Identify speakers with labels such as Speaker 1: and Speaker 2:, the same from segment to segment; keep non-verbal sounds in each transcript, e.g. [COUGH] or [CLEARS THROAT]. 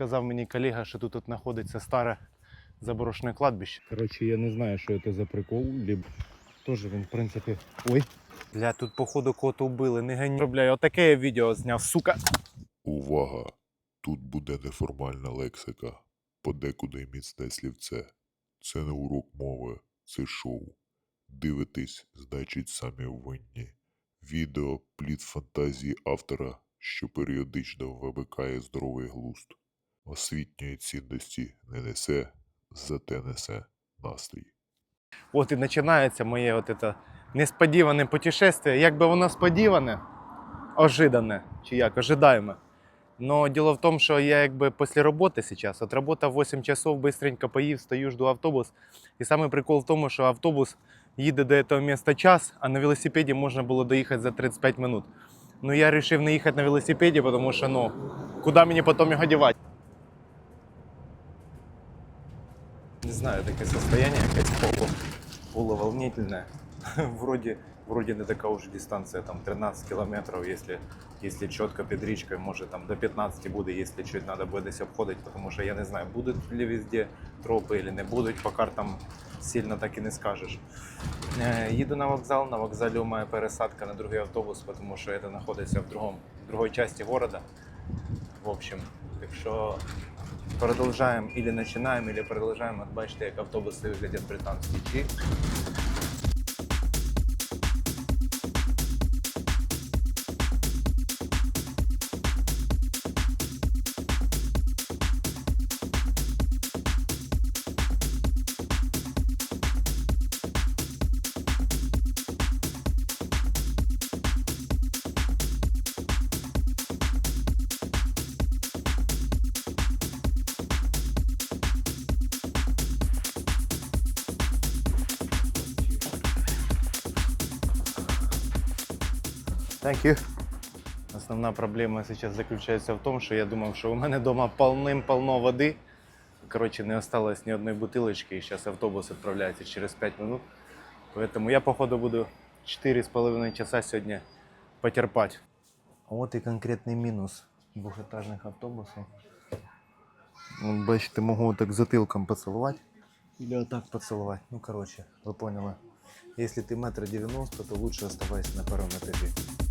Speaker 1: сказав мені колега, що тут, знаходиться старе заборошене кладбище. Коротше, я не знаю, що це за прикол. Либо... Тоже він, в принципі. Ой. Бля, тут, походу, кого-то вбили, не гані. Бля, отаке я відео зняв, сука.
Speaker 2: Увага! Тут буде неформальна лексика, подекуди міцне слівце. Це не урок мови, це шоу. Дивитесь, значить, самі винні. Відео плід фантазії автора, що періодично вимикає здоровий глузд. Освітньої цінності не несе, зате несе настрій.
Speaker 1: От і починається моє от це несподіване путешествие. Якби воно сподіване, ожидане, чи як, ожидаємо. Но дело в том, что я якби після роботи зараз, отработав 8 часов, быстренько поїв, стою, жду автобус. І самий прикол в тому, що автобус їде до цього міста час, а на велосипеді можна було доїхати за 35 минут. Ну я вирішив не їхати на велосипеді, тому що ну, куди мені потім його дівати? Не знаю, таке состояние якесь полу, полуволнительне. [LAUGHS] вроде, вроде не така уж дистанція, там 13 кілометрів, якщо, якщо чітко під річкою, може там до 15 буде, якщо чуть треба буде десь обходити, тому що я не знаю, будуть ли везде тропи чи не будуть, по картам сильно так і не скажеш. Їду на вокзал, на вокзалі у мене пересадка на другий автобус, тому що це знаходиться в другому, в другій часті міста. В общем, так продовжаємо или начинаем, или продовжаємо. От бачите, як автобуси виглядять британські. Основна проблема зараз заключається в тому, що я думав, що у мене вдома полним-полно води. Коротше, не осталось ні одної бутилочки, і зараз автобус відправляється через 5 минут. Поэтому я, походу, буду 4,5 часа сьогодні потерпати. От і конкретний мінус двохетажних автобусів. От, бачите, можу так затилком поцілувати. Или отак поцілувати. Ну, коротше, ви поняли. Если ты метр девяносто, то лучше оставайся на первом этаже.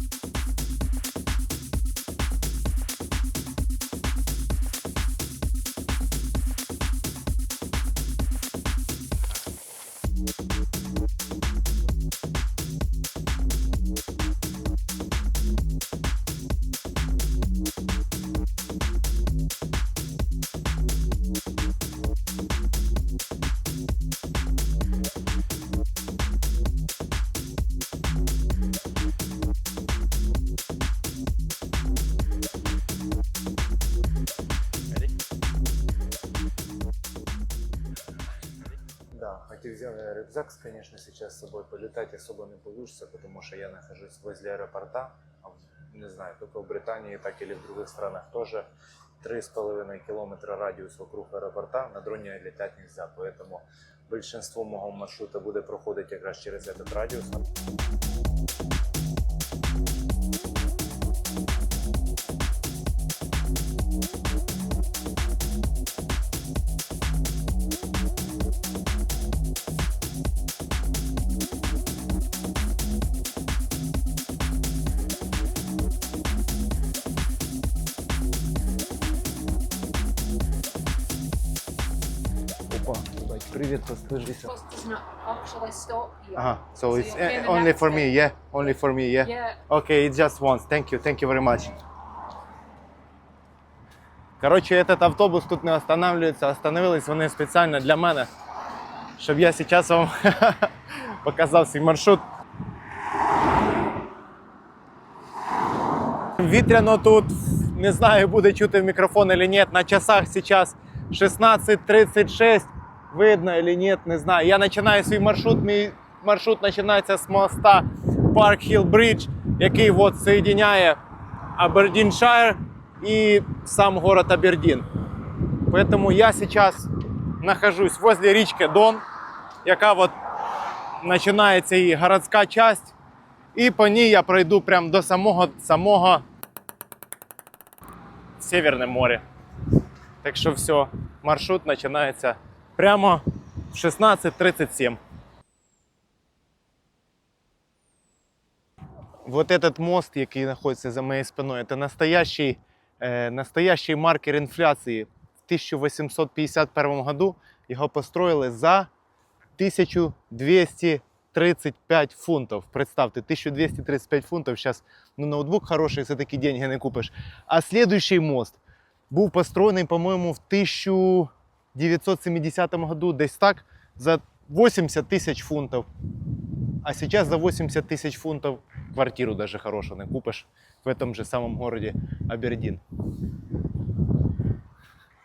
Speaker 1: Да, хотя взял рюкзак, конечно, сейчас с собой полетать особо не получится, потому что я нахожусь возле аэропорта, а в- не знаю, только в Британии, так или в других странах тоже 3,5 километра радиус вокруг аэропорта, на дроне летать нельзя, поэтому большинство моего маршрута будет проходить как раз через этот радиус.
Speaker 3: 930.
Speaker 1: Uh-huh. So,
Speaker 3: so
Speaker 1: it's
Speaker 3: eh,
Speaker 1: only for me, yeah. Only for me, yeah.
Speaker 3: yeah.
Speaker 1: Okay, it's just once. Thank you, thank you very much. Коротше, этот автобус тут не останавливается. Остановились вони спеціально для мене, щоб я зараз вам [LAUGHS] показав свій маршрут. Вітряно тут не знаю, буде чути в мікрофон чи ні. На часах зараз 16.36. Видно или нет, не знаю. Я починаю свій маршрут. Мій маршрут починається з моста Park Hill Bridge, який от соєдиняє Абердіншайр і сам город Абердін. Поэтому я сейчас нахожусь возле річки Дон, яка от починається її городська часть. І по ній я пройду прямо до самого самого Северне море. Так що все, маршрут починається прямо в 16.37. Вот этот мост, який знаходиться за моєю спиною, це настоящий, е, настоящий маркер інфляції. В 1851 году його построїли за 1235 фунтів. Представте, 1235 фунтів. Зараз ну, ноутбук хороший, за такі деньги не купиш. А слідуючий мост був построєний, по-моєму, в 1970 году, десь так, за 80 тисяч фунтів. А сейчас за 80 тысяч фунтов квартиру даже хорошую купишь в этом же самом городе Абердин.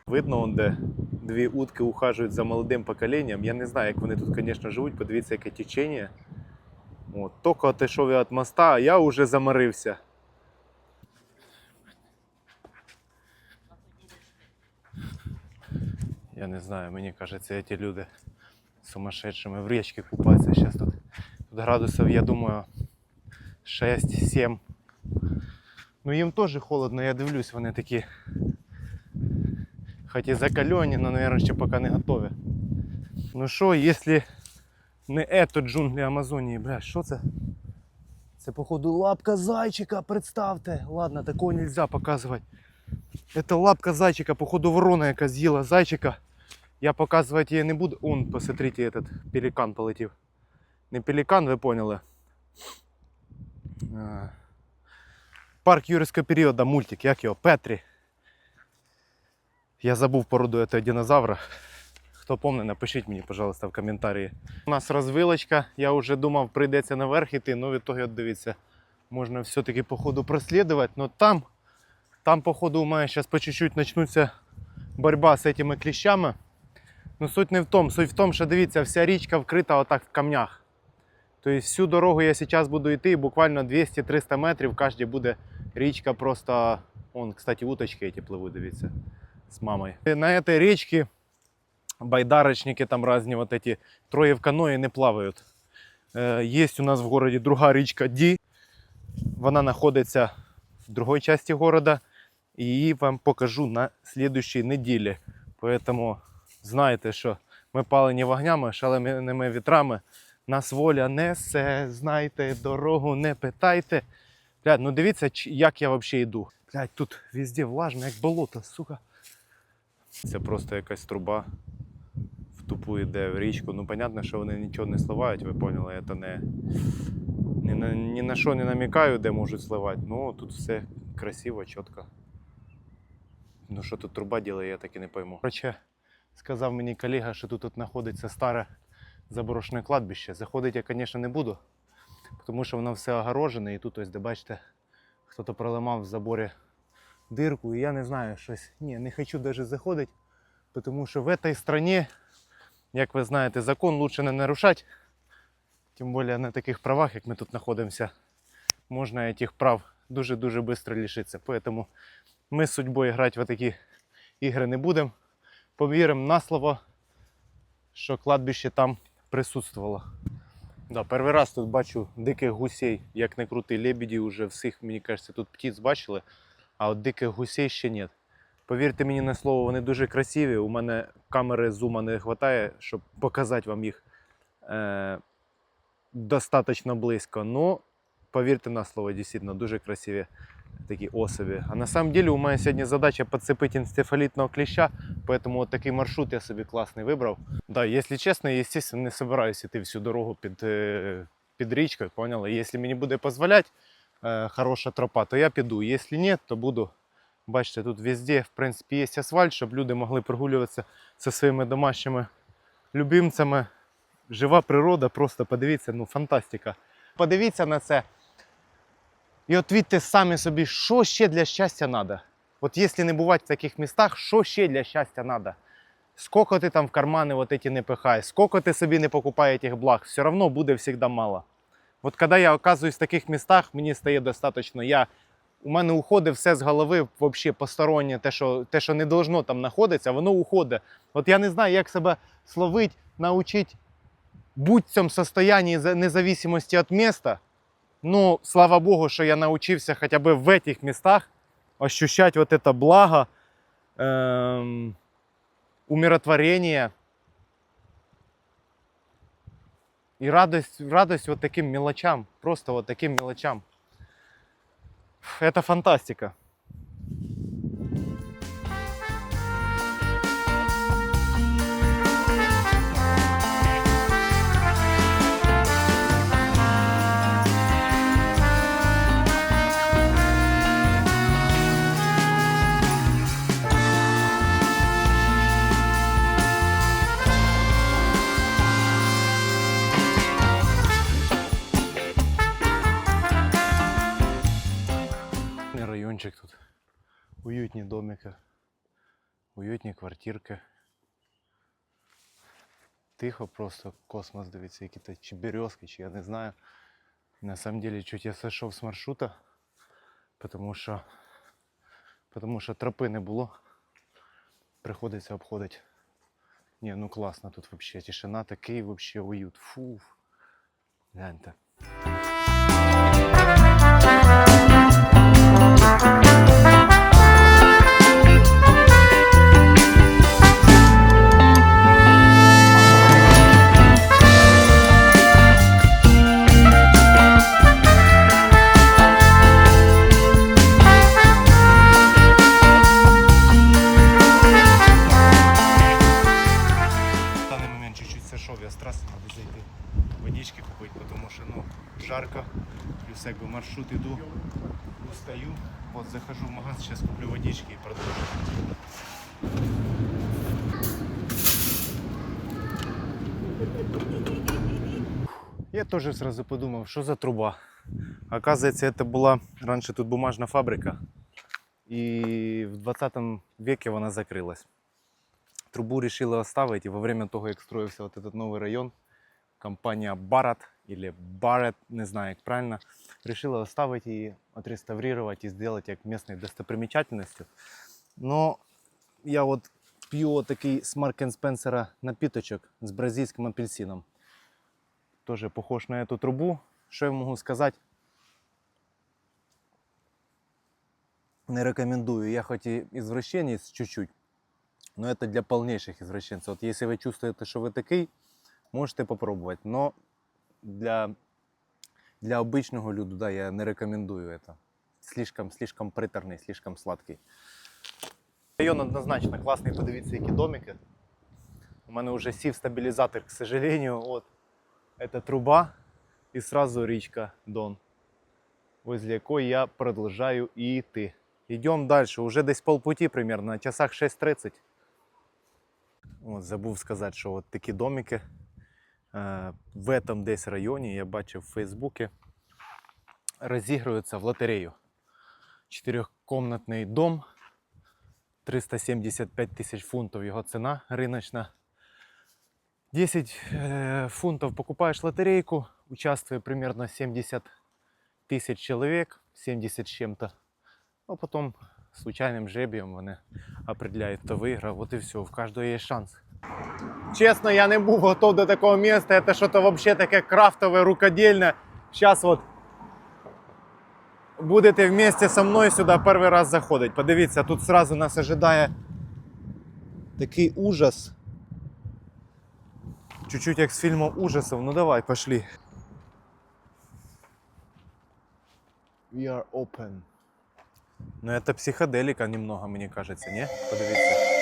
Speaker 1: Видно, он де дві утки ухажують за молодим поколінням. Я не знаю, як вони тут, звісно, живуть. Подивіться, яке течення. От, тільки отійшов від моста, а я вже заморився. Я не знаю, мені кажеться, ці люди сумасшедшими в річці купаються. Зараз тут, тут градусів, я думаю, 6-7. Ну їм теж холодно, я дивлюсь, вони такі. Хоч і закалені, але, мабуть, ще поки не готові. Ну що, якщо не ето джунглі Амазонії, бля, що це? Це, походу, лапка зайчика, представте. Ладно, такого нельзя показувати. Это лапка зайчика, походу, ворона, яка з'їла зайчика. Я показувати її не буду. Он, посмотрите, этот пелікан полетів. Не пелікан, ви поняли. А, Парк юрського періоду, мультик, як його? Петрі. Я забув породу этого динозавра. Хто помне, напишіть мені, пожалуйста, в коментарі. У нас розвилочка. Я вже думав, прийдеться наверх іти, але в ітогі, от дивіться, можна все-таки по ходу прослідувати. Но там, там, походу, у мене зараз по чуть-чуть почнуться боротьба з цими кліщами. Ну, суть не в тому. Суть в тому, що дивіться, вся річка вкрита отак в камнях. Тобто всю дорогу я зараз буду йти, і буквально 200-300 метрів кожен буде річка просто. Вон, кстати, уточки эти пливуть, дивіться, з мамою. І На этой річці байдарочники там різні вот эти троє в каної не плавають. Е, Є у нас в городі друга річка Ді. Вона знаходиться в другій частині міста. І її вам покажу на слідущій неділі. Поэтому знайте, що ми палені вогнями, шаленими вітрами. Нас воля несе, знайте, дорогу не питайте. Блядь, ну дивіться, як я взагалі йду. Блядь, тут везде влажно, як болото, сука. Це просто якась труба в тупу йде в річку. Ну, понятно, що вони нічого не сливають, ви поняли, це не, ні, на, ні на що не намікаю, де можуть сливати. Ну, тут все красиво, чітко. Ну, що тут труба ділає, я так і не пойму. Короче, сказав мені колега, що тут, знаходиться старе заборошене кладбище. Заходити я, звісно, не буду, тому що воно все огорожене, і тут ось, де бачите, хтось проламав в заборі дирку, і я не знаю щось. Ні, не хочу навіть заходити, тому що в цій країні, як ви знаєте, закон лучше не нарушати. Тим більше на таких правах, як ми тут знаходимося, можна цих прав дуже-дуже швидко лишитися. Поэтому ми з судьбою грати в такі ігри не будемо. Повіримо на слово, що кладбище там присутствувало. Да, перший раз тут бачу диких гусей, як не крути, лебеді вже всіх, мені кажеться, тут птиць бачили, а от диких гусей ще ні. Повірте мені на слово, вони дуже красиві. У мене камери зума не вистачає, щоб показати вам їх е, достатньо близько. Ну, повірте на слово, дійсно дуже красиві такі особи. А на самом деле у мене сьогодні задача підцепити енцефалітного кліща, поэтому от такий маршрут я собі класний вибрав. Да, чесно, я, естественно, не собираюсь іти всю дорогу під, е, під річкою, поняли? Якщо мені буде дозволяти е, хороша тропа, то я піду. Якщо ні, то буду. Бачите, тут везде, в принципі, є асфальт, щоб люди могли прогулюватися зі своїми домашніми любимцями. Жива природа, просто подивіться, ну фантастика. Подивіться на це. І от відьте самі собі, що ще для щастя треба. От якщо не бувати в таких містах, що ще для щастя треба? Скільки ти там в кармани вот эти не пихай, скільки ти собі не покупай этих благ, все одно буде завжди мало. От коли я оказуюсь в таких містах, мені стає достатньо. Я, у мене уходить все з голови, взагалі постороннє, те, що, те, що не должно там знаходитися, воно уходить. От я не знаю, як себе словить, научить бути в цьому состоянии за- від міста. Ну, слава Богу, що я научився хоча б в этих містах ощущать вот это благо эм, умиротворение и радость, радость вот таким мелочам, просто вот таким мелочам. Это фантастика. Уютні домики. Уютні квартирки. Тихо просто космос дивиться, які то чи березки, чи я не знаю. На самом деле чуть я сошов з маршрута, потому що, потому що тропи не було. Приходиться обходити. Ні, ну класно тут вообще тишина, такий вообще уют. Фу. Гляньте. водички купити, тому що ну, жарко. Плюс якби маршрут іду, устаю. От захожу в магазин, зараз куплю водички і продовжу. Я тоже сразу подумал, что за труба. Оказывается, это была раньше тут бумажная фабрика. И в 20 веке она закрылась. Трубу решила оставить, и во время того, как строился вот этот новый район, компания Барат или Барет, не знаю, как правильно, решила оставить и отреставрировать и сделать как местной достопримечательностью. Но я вот пью такий с Маркен Спенсера напиточок с бразильским апельсином. Тоже похож на эту трубу. Что я могу сказать? Не рекомендую. Я хоть и извращенец чуть-чуть, но это для полнейших извращенцев. Вот если вы чувствуете, что вы такий, можете попробовать. Но для, для обычного люду, да, я не рекомендую это. Слишком, слишком приторный, слишком сладкий. Район однозначно класний, подивіться, які домики. У мене вже сів стабілізатор, к сожалению. От, это труба і сразу річка Дон, возле якої я продовжаю йти. Йдемо далі, уже десь полпуті примерно, на часах 6.30. От, забув сказати, що от такі домики е, в этом десь районі, я бачив в Фейсбуці, розігруються в лотерею. Чотирьохкомнатний дом, 375 тисяч фунтів його ціна риночна. 10 э, фунтов покупаешь лотерейку, участвует примерно 70 тысяч человек, 70 с чем-то. А потом случайным жребием вони определяють, хто виграв. Вот і все, в кожного є шанс. Чесно, я не був готов до такого міста. Це щось вообще таке крафтове, рукодільне. Зараз вот будете вместе со мною сюди перший раз заходить. Подивіться, тут сразу нас ожидає такий ужас. Чуть-чуть як з фільму ужасів. Ну давай, пошли. We are open. Ну это психоделика немного, мені кажется, не? Подивіться.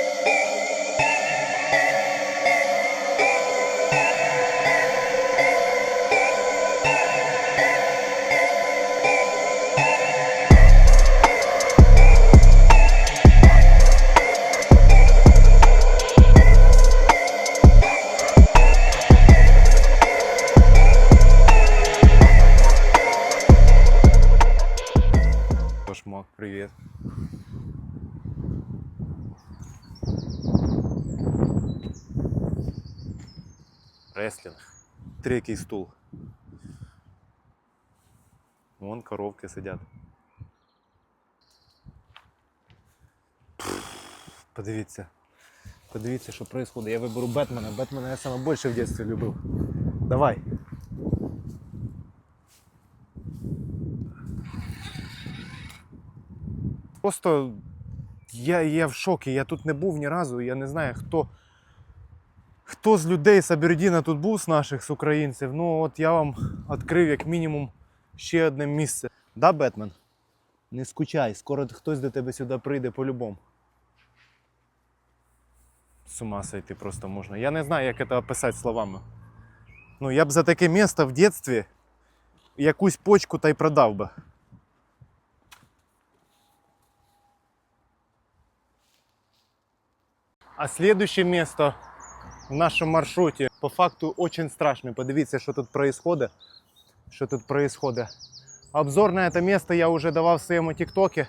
Speaker 1: Третій стул. Вон коровки сидять. Подивіться. Подивіться, що відбувається. Я виберу Бетмена. Бетмена я саме більше в дитинстві любив. Давай. Просто я, я в шокі, я тут не був ні разу, я не знаю, хто, хто з людей з Абердіна тут був з наших, з українців. Ну от я вам відкрив як мінімум ще одне місце. Да, Бетмен? Не скучай, скоро хтось до тебе сюди прийде по-любому. З ума сойти просто можна. Я не знаю, як це описати словами. Ну, я б за таке місце в дитинстві якусь почку та й продав би. А следующее место в нашем маршруте по факту очень страшный. Подивіться, що тут происходит. Що тут происходит. Обзор на это место я уже давав в своєму тіктокі.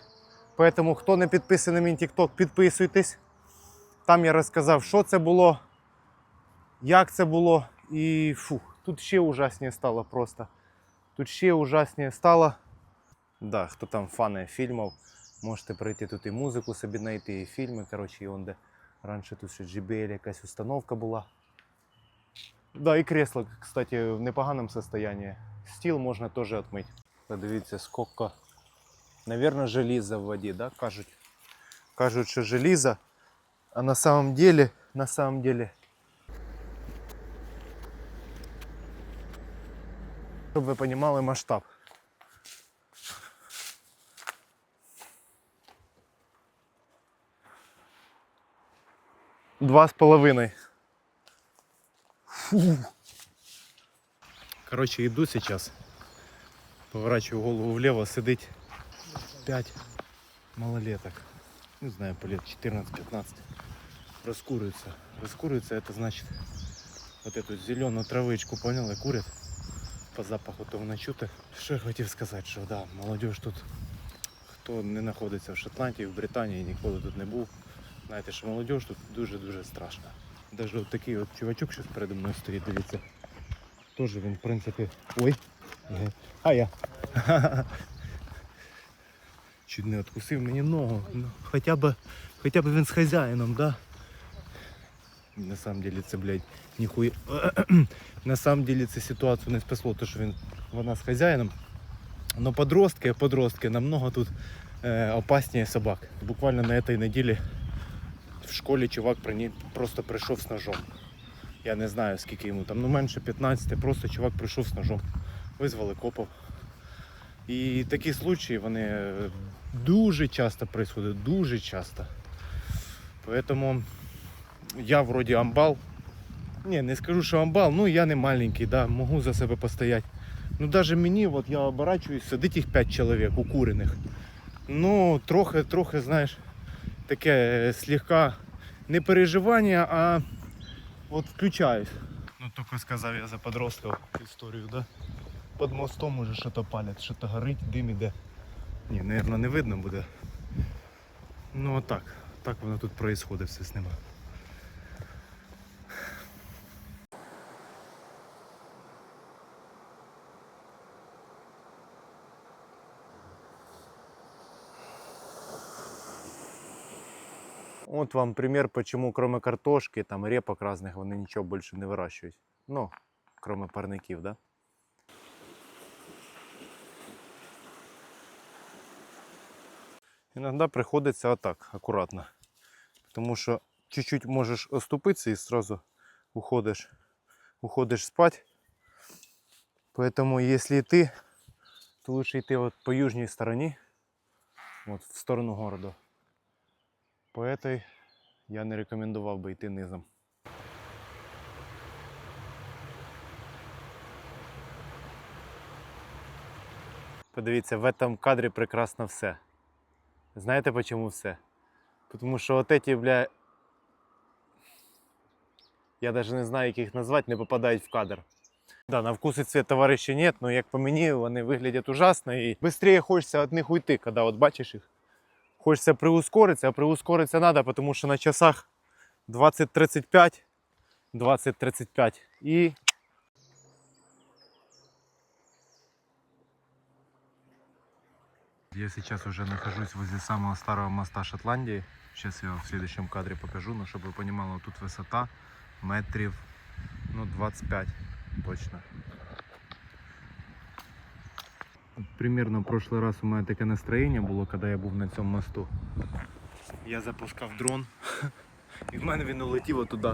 Speaker 1: Поэтому, хто не підписаний на мій тікток, підписуйтесь. Там я розказав, що це було, як це було. І фух, тут ще ужасніше стало просто. Тут ще ужасніше стало. Да, хто там фани фільмів, можете прийти тут і музику собі знайти, і фільми. Коротше, і он де раніше тут ще JBL якась установка була. Да, і кресло, кстати, в непоганому состоянии. Стіл можна теж відмити. Подивіться, сколько, наверное, желіза в воді, да, кажуть. Кажуть, що желізо, а на самом деле, на самом деле, щоб ви розуміли масштаб. Два з половиною. Короче, иду сейчас. Поворачиваю голову влево, сидить 5 малолеток. Не знаю, по лет 14-15. Раскуриваются. Раскуриваются, это значит вот эту зеленую травичку, понял, и курят по запаху того начути. Що я хотів сказати, що да, молодіж тут, хто не знаходиться в Шотландії, в Британії, ніколи тут не був. Знаєте, що молодіж тут дуже-дуже страшна. Даже от такий от чувачок, що передо мною стоїть, дивіться. Тоже він, в принципі. Ой. А я. [LAUGHS] Чуть не откусив мені ногу. Ну, хоча б, хоча б він з хазяїном, да? На самом деле це, блядь, ніхуя. [CLEARS THROAT] На самом деле це ситуацію не спасло, то що він вона з хазяїном. Но подростки, подростки намного тут е, опаснее собак. Буквально на этой неділі в школі чувак просто прийшов з ножом. Я не знаю скільки йому там, ну менше 15, просто чувак прийшов з ножом. Визвали копов. І такі случаї вони е, дуже часто происходять, дуже часто. Поэтому я вроді амбал. Ні, не скажу, що амбал, ну я не маленький, да, можу за себе постояти. Ну навіть мені, от я оборачуюсь, сидить їх 5 чоловік укурених. Ну, трохи, трохи, знаєш, таке е, слегка не переживання, а от включаюсь. Ну тільки сказав я за подростків історію, да? Под мостом уже щось палять, щось горить, дим іде. Ні, мабуть, не видно буде. Ну отак. Так воно тут відбувається все з ними. Вот вам пример, почему кроме картошки, там репок разных, вони нічого більше не вирощують. Ну, кроме парників, да? Иногда приходится вот так, аккуратно. Потому что чуть-чуть можешь оступиться и сразу уходишь, уходишь спать. Поэтому если ты, то лучше идти вот по южной стороне, вот в сторону города. По этой я не рекомендував би йти низом. Подивіться, в этом кадрі прекрасно все. Знаєте чому все? Тому що от эти, бля. Я даже не знаю, як їх назвати, не попадають в кадр. Да, на вкус і цвет товариші нет, но як по мені, вони виглядять ужасно і швидше хочеться від них уйти, коли от бачиш їх. Хочеться приускоритися, а приускоритися треба, тому що на часах 20.35, 20.35 і Я сейчас уже нахожусь возле самого старого моста Шотландии. Сейчас я в следующем кадре покажу, но чтобы вы понимали, тут высота метрів ну, 25 точно. От Примерно в прошлый раз у мене таке настроєння було, коли я був на цьому мосту. Я запускав дрон, [LAUGHS] і в мене він улетів туди.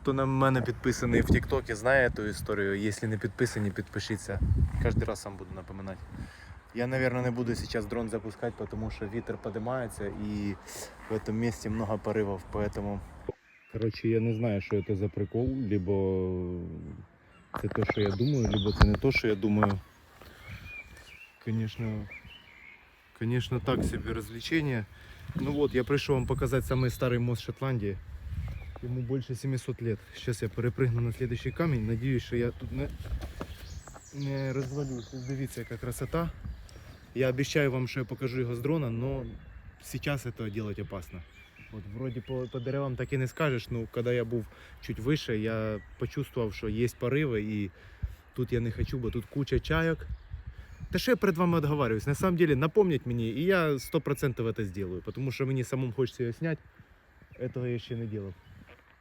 Speaker 1: Хто на мене підписаний в Тіктокі, знає ту історію. Якщо не підписані, підпишіться. Кожен раз сам буду напоминати. Я, наверное, не буду сейчас дрон запускать, потому что ветер поднимается и в этом месте много порывов, поэтому... Короче, я не знаю, що це за прикол, либо це то, що я думаю, либо це не то, що я думаю. Конечно, конечно, так себе развлечение. Ну вот, я пришел вам показать самый старый мост Шотландии. Ему больше 700 лет. Сейчас я перепрыгну на следующий камень. Надеюсь, что я тут не, не розвалюсь. Ось Дивіться, яка красота. Я обещаю вам, что я покажу его с дрона, но сейчас это делать опасно. Вот вроде по, по деревам так и не скажешь, но когда я був чуть выше, я почувствовал, что есть порывы, и тут я не хочу, бо тут куча чайок. Та що я перед вами отговариваюсь? На самом деле напомнить мені, і я 100% это сделаю, потому что мені самому хочется ее снять. Этого я ще не делал.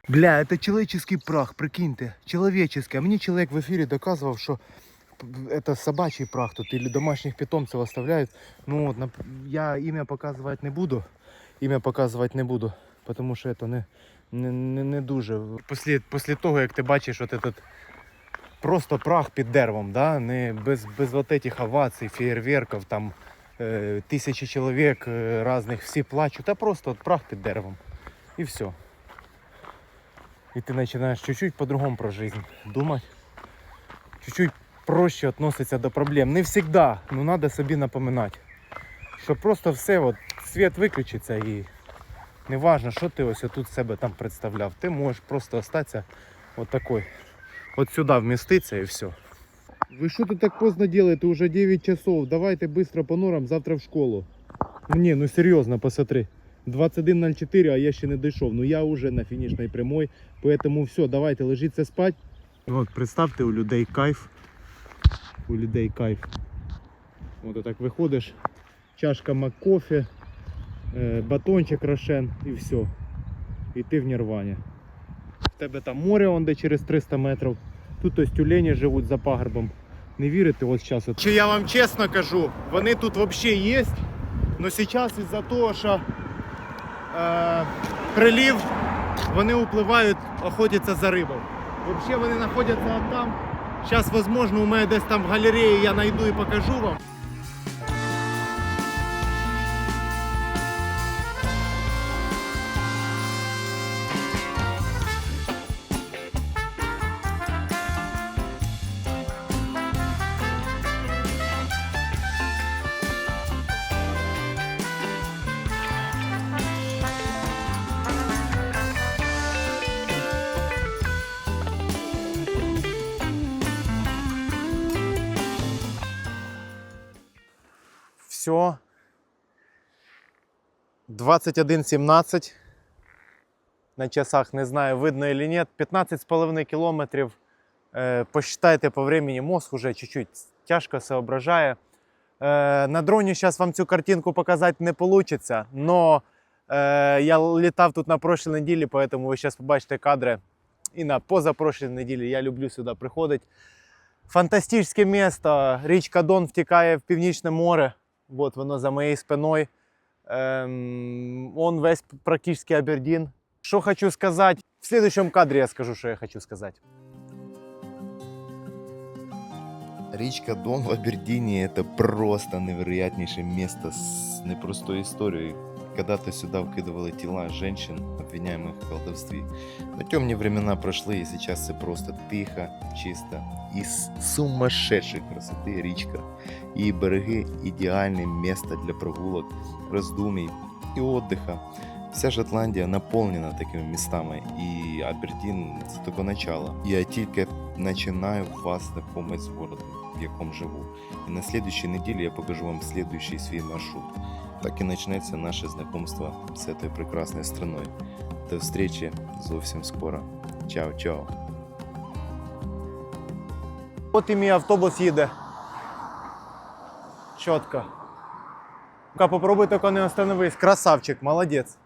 Speaker 1: Бля, это человеческий прах, прикиньте. Человеческий. А мені чоловік в ефірі доказував, що это собачий прах тут или домашних питомцев оставляют. Ну вот, нап- я имя показывать не буду. Ім'я показувати не буду, тому що це не, не, не, не дуже. Після, після того, як ти бачиш от этот просто прах під деревом, да? не, без, без вот этих овацій, фейерверків, там е, тисячі чоловік е, різних, всі плачуть, а просто от прах під деревом. І все. І ти починаєш чуть-чуть по-другому про життя думати. Чуть-чуть проще относиться до проблем. Не завжди, ну треба собі напоминати. Що просто все, от, світ виключиться і не важно, що ти ось тут себе там представляв. Ти можеш просто остатися от такой. От сюди вміститися і все. Ви що тут так поздно делаете? Уже 9 часов. Давайте быстро по норам, завтра в школу. Ні, ну серйозно, посмотри. 21.04, а я ще не дійшов. Ну я вже на фінішній прямой. Поэтому все, давайте ложіться спать. От, представте, у людей кайф. У людей кайф. От так виходиш, чашка маккофе, е, батончик рошен і все. І ти в нірвані. В тебе там море он де через 300 метрів. Тут ось тюлені живуть за пагорбом. Не вірите, ось зараз. Чи я вам чесно кажу, вони тут взагалі є. але зараз із-за того, що е, прилив, вони впливають, охотяться за рибою. Взагалі вони знаходяться там. Зараз, можливо, у мене десь там в галереї я знайду і покажу вам. Все. 21.17. На часах не знаю, видно или нет. 15,5 кілометрів. Посчитайте по времени, мозг уже чуть-чуть тяжко соображає. Е, на дроні зараз вам цю картинку показати не вийде, но е, я літав тут на прошлій неділі, поэтому ви зараз побачите кадри. І на позапрошлій неділі я люблю сюди приходити. Фантастичне місто. Річка Дон втікає в Північне море. Вот воно за моєю спиною. Ем, он весь практически Абердін. Що хочу сказати? В следующем кадрі я скажу, що я хочу сказати.
Speaker 4: Речка Дон в Абердине это просто невероятнейшее место с непростой историей. Когда-то сюда вкидывали тела женщин, обвиняемых в колдовстве. Но темные времена прошли, и сейчас это просто тихо, чисто и с сумасшедшей красоты речка. И береги – идеальное место для прогулок, раздумий и отдыха. Вся Шотландия наполнена такими местами, и Абердин – это только начало. Я только начинаю вас знакомить с городом, в яком живу. И на следующей неделе я покажу вам следующий свой маршрут. Так и начнется наше знакомство с этой прекрасной страной. До встречи совсем скоро. Чао-чао.
Speaker 1: От і мій автобус їде. Чітко. Попробуй только не остановись. Красавчик, молодець.